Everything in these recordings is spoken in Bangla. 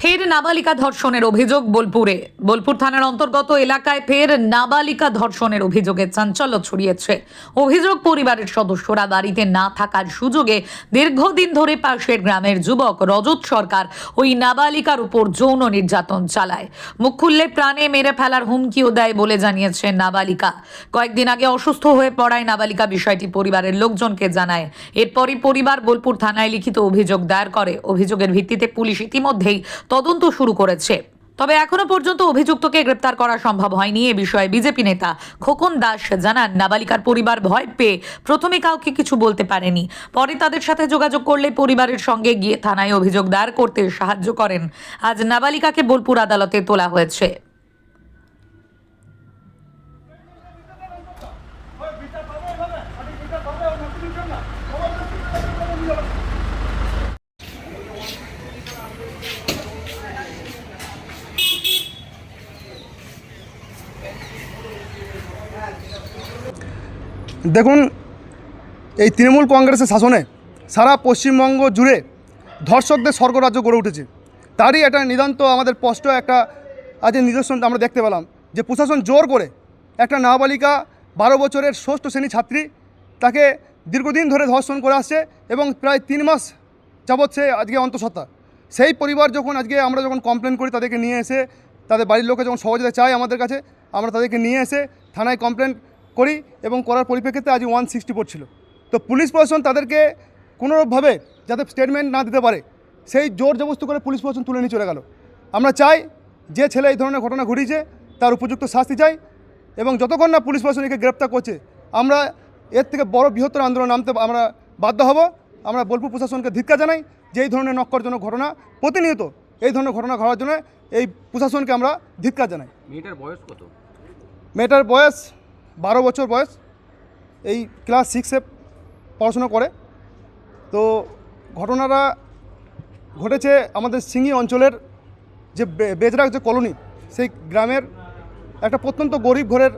ফের নাবালিকা ধর্ষণের অভিযোগ বোলপুরে। বোলপুর থানার অন্তর্গত এলাকায় ফের নাবালিকা ধর্ষণের অভিযোগে চাঞ্চল্য ছড়িয়েছে। অভিযোগ পরিবারের সদস্যরা বাড়িতে না থাকার সুযোগে দীর্ঘদিন ধরে পাশের গ্রামের যুবক রজত সরকার ওই নাবালিকার উপর যৌন নির্যাতন চালায়। মুখ খুললে প্রাণে মেরে ফেলার হুমকিও দেয় বলে জানিয়েছে নাবালিকা। কয়েকদিন আগে অসুস্থ হয়ে পড়ায় নাবালিকা বিষয়টি পরিবারের লোকজনকে জানায়। এরপরই পরিবার বোলপুর থানায় লিখিত অভিযোগ দায়ের করে। অভিযোগের ভিত্তিতে পুলিশ ইতিমধ্যেই তদন্ত শুরু করেছে। তবে এখনও পর্যন্ত অভিযুক্তকে গ্রেপ্তার করা সম্ভব হয়নি। এ বিষয়ে বিজেপি নেতা খোকন দাস জানান, নাবালিকার পরিবার ভয় পেয়ে প্রথমে কাউকে কিছু বলতে পারেনি। পরে তাদের সাথে যোগাযোগ করলে পরিবারের সঙ্গে গিয়ে থানায় অভিযোগ দায়ের করতে সাহায্য করেন। আজ নাবালিকাকে বোলপুর আদালতে তোলা হয়েছে। দেখুন, এই তৃণমূল কংগ্রেসের শাসনে সারা পশ্চিমবঙ্গ জুড়ে ধর্ষকদের স্বর্গরাজ্য গড়ে উঠেছে। তারই একটা নিদান্ত আমাদের স্পষ্ট একটা আজকে নিদর্শন আমরা দেখতে পেলাম যে প্রশাসন জোর করে একটা নাবালিকা বারো বছরের ষষ্ঠ শ্রেণি ছাত্রী তাকে দীর্ঘদিন ধরে ধর্ষণ করে আসছে এবং প্রায় তিন মাস যাবৎ সে আজকে অন্তঃসত্ত্বা। সেই পরিবার যখন আজকে আমরা যখন কমপ্লেন করি, তাদেরকে নিয়ে এসে তাদের বাড়ির লোকে যখন সহযোগিতা চায় আমাদের কাছে, আমরা তাদেরকে নিয়ে এসে থানায় কমপ্লেন করি এবং করার পরিপ্রেক্ষিতে আজ ওয়ান সিক্সটি ছিল। তো পুলিশ প্রশাসন তাদেরকে কোনোভাবে যাতে স্টেটমেন্ট না দিতে পারে সেই জোর জবস্ত করে পুলিশ প্রশাসন তুলে নিয়ে চলে গেল। আমরা চাই যে ছেলে এই ধরনের ঘটনা ঘটিয়েছে তার উপযুক্ত শাস্তি চাই এবং যতক্ষণ না পুলিশ প্রশাসন একে গ্রেপ্তার করছে আমরা এর থেকে বড় বৃহত্তর আন্দোলন নামতে আমরা বাধ্য হব। আমরা বোলপুর প্রশাসনকে ধিক্কা জানাই যে এই ধরনের নক্করজনক ঘটনা প্রতিনিয়ত এই ধরনের ঘটনা ঘটার জন্য এই প্রশাসনকে আমরা ধিক্কা জানাই। মেয়েটার বয়স কত? মেয়েটার বয়স বারো বছর বয়স, এই ক্লাস সিক্সে পড়াশোনা করে। তো ঘটনাটা ঘটেছে আমাদের সিঙ্গি অঞ্চলের যে বে- বেজরাক যে কলোনি, সেই গ্রামের একটা প্রত্যন্ত গরিব ঘরের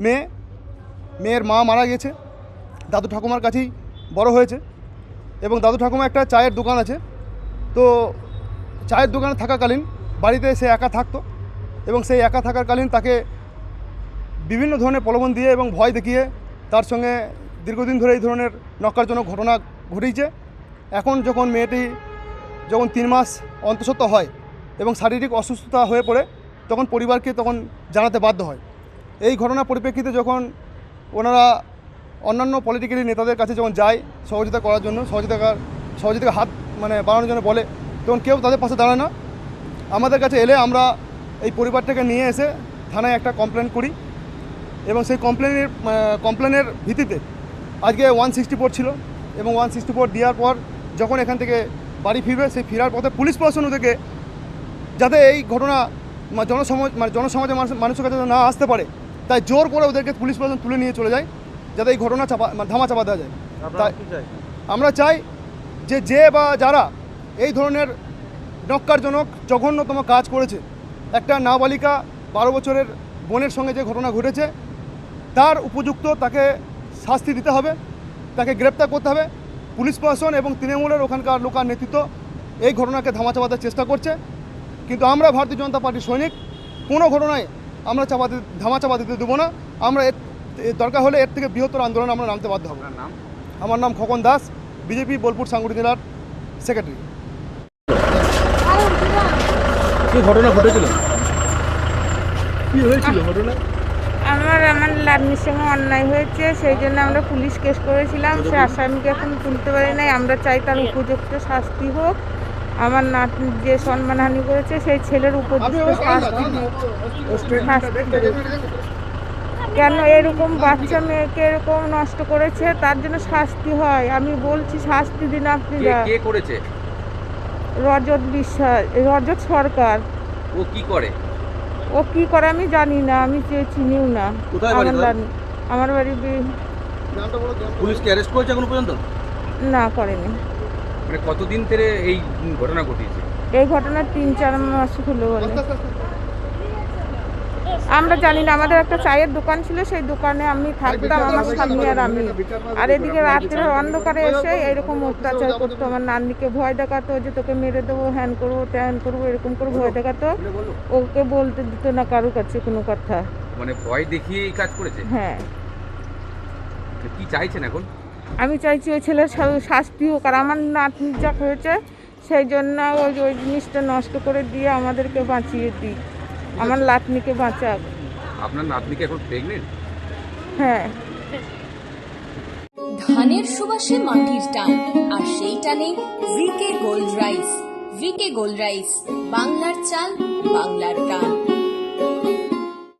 মেয়ে, মেয়ের মা মারা গেছে। দাদু ঠাকুমার কাছেই বড় হয়েছে এবং দাদু ঠাকুমা একটা চায়ের দোকান আছে। তো চায়ের দোকানে থাকাকালীন বাড়িতে সে একা থাকতো এবং সেই একা থাকাকালীন তাকে বিভিন্ন ধরনের প্রলোভন দিয়ে এবং ভয় দেখিয়ে তার সঙ্গে দীর্ঘদিন ধরে এই ধরনের নক্কারজনক ঘটনা ঘটেছে এখন যখন মেয়েটি যখন তিন মাস অন্তঃসত্ত্বা হয় এবং শারীরিক অসুস্থতা হয়ে পড়ে, তখন পরিবারকে তখন জানাতে বাধ্য হয়। এই ঘটনার পরিপ্রেক্ষিতে যখন ওনারা অন্যান্য পলিটিক্যালি নেতাদের কাছে যখন যায় সহযোগিতা করার জন্য, সহযোগিতা সহযোগিতার হাত মানে বাড়ানোর জন্য বলে, তখন কেউ তাদের পাশে দাঁড়ায় না। আমাদের কাছে এলে আমরা এই পরিবারটাকে নিয়ে এসে থানায় একটা কমপ্লেন করি। এবং সেই কমপ্লেনের কমপ্লেনের ভিত্তিতে আজকে ওয়ান সিক্সটি ফোর ছিল এবং ওয়ান সিক্সটি ফোর দেওয়ার পর যখন এখান থেকে বাড়ি ফিরবে সেই ফেরার পথে পুলিশ প্রশাসন থেকে যাতে এই ঘটনা জনসমাজ মানে জনসমাজের মানুষ মানুষের কাছে যাতে না আসতে পারে তাই জোর করে ওদেরকে পুলিশ প্রশাসন তুলে নিয়ে চলে যায় যাতে এই ঘটনা চাপা মানে ধামা চাপা দেওয়া যায়। তাই আমরা চাই যে যে বা যারা এই ধরনের নক্কারজনক জঘন্যতম কাজ করেছে একটা নাবালিকা বারো বছরের বোনের সঙ্গে যে ঘটনা ঘটেছে তার উপযুক্ত তাকে শাস্তি দিতে হবে তাকে গ্রেপ্তার করতে হবে। পুলিশ প্রশাসন এবং তৃণমূলের ওখানকার লোকাল নেতৃত্ব এই ঘটনাকে ধামা চাপাতে চেষ্টা করছে। কিন্তু আমরা ভারতীয় জনতা পার্টির সৈনিক কোনো ঘটনায় আমরা চাপা দিতে দেবো না। আমরা এর এর দরকার হলে এর থেকে বৃহত্তর আন্দোলন আমরা নামতে বাধ্য হব। আমার নাম খোকন দাস বিজেপি বোলপুর সাংগঠনিক জেলার সেক্রেটারি। কি ঘটনা ঘটেছিল? কি হয়েছিল ঘটনা আমার আমার লাগ্নির সঙ্গে অন্যায় হয়েছে সেই জন্য আমরা পুলিশ কেস করেছিলাম। সে আসামিকে এখন তুলতে পারি নাই। আমরা চাই তার উপযুক্ত শাস্তি হোক। আমার নাতনি যে সম্মানহানি করেছে সেই ছেলের উপযুক্ত শাস্তি শাস্তি কেন এরকম বাচ্চা মেয়েকে এরকম নষ্ট করেছে? তার জন্য শাস্তি হয়। আমি বলছি শাস্তি দিন আপনি করেছে? রজত বিশ্বাস রজত সরকার। ও কি করে? ও কি করে আমি জানি না আমি চিনিও না। আমার বাড়ি বি- পুলিশকে অ্যারেস্ট করেছে এখন পর্যন্ত? না করেনি। মানে কতদিন ধরে এই ঘটনা ঘটিয়েছে? এই ঘটনা তিন চার মাস হলো বলে। আমরা জানি না আমাদের একটা চায়ের দোকান ছিল সেই দোকানে আমি থাকতাম আমার স্বামী আর আমি। আর এদিকে রাত্রে অন্ধকারে এসে এরকম অত্যাচার করতো আমার নান্নিকে ভয় দেখাতো যে তোকে মেরে দেবো হ্যান করব ত্যান করব এরকম করে ভয় দেখাতো। ওকে বলতে দিত না কারোর কাছে কোনো কথা। মানে ভয় দেখিয়ে এই কাজ করেছে? হ্যাঁ। কি চাইছেন এখন? আমি চাইছি ওই ছেলের শাস্তি হোক আর আমার নাতনি যা হয়েছে সেই জন্য ওই ওই জিনিসটা নষ্ট করে দিয়ে আমাদেরকে বাঁচিয়ে দিই আমার নাতনিকে বাঁচাক আপনার নাতনিকে এখন প্রেগনেন্ট হ্যাঁ। ধানের সুবাসে মাটির টান আর সেই টানে V K gold rice V K gold rice বাংলার চাল বাংলার গান।